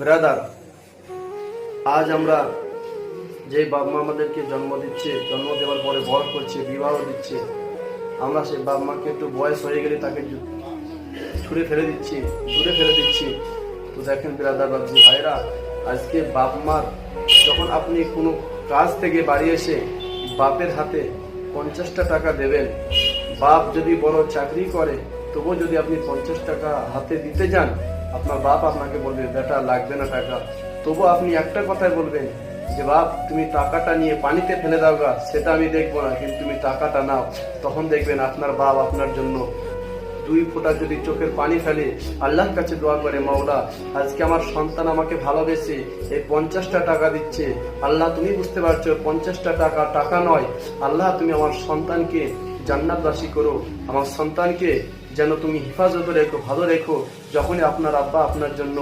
Brother, আজ আমরা যে বাপ মা আমাদেরকে জন্ম দিচ্ছে, জন্ম দেওয়ার পরে বড় করছে, বিবাহ দিচ্ছে, আমরা সেই বাপ মাকে একটু বয়স হয়ে গেলে তাকে ছুঁড়ে ফেলে দিচ্ছি, দূরে ফেলে দিচ্ছি। তো দেখেন ব্রাদার বাবজি ভাইরা আজকে বাপ মার যখন আপনি কোনো কাজ থেকে বাড়ি এসে বাপের হাতে পঞ্চাশটা টাকা দেবেন, বাপ যদি বড় চাকরি করে, তবুও যদি আপনি পঞ্চাশ টাকা হাতে দিতে যান আপনার বাপ আপনাকে বলবে, বেটা, লাগবে না টাকা। তবু আপনি একটা কথাই বলবেন, যে, বাপ, তুমি টাকাটা নিয়ে পানিতে ফেলে দাও গা, সেটা আমি দেখব না, কিন্তু তুমি টাকাটা নাও। তখন দেখবেন আপনার বাপ আপনার জন্য দুই ফোঁটা যদি চোখের পানি ফেলে, আল্লাহর কাছে দোয়া করে, মাওলা, আজকে আমার সন্তান আমাকে ভালোবেসে, এই পঞ্চাশটা টাকা দিচ্ছে। আল্লাহ, তুমি বুঝতে পারছ, পঞ্চাশটা টাকা টাকা নয়। আল্লাহ, তুমি আমার সন্তানকে জান্নাতবাসী করো। আমার সন্তানকে যেন তুমি হেফাজত রেখো, ভালো রেখো। যখনই আপনার আব্বা আপনার জন্য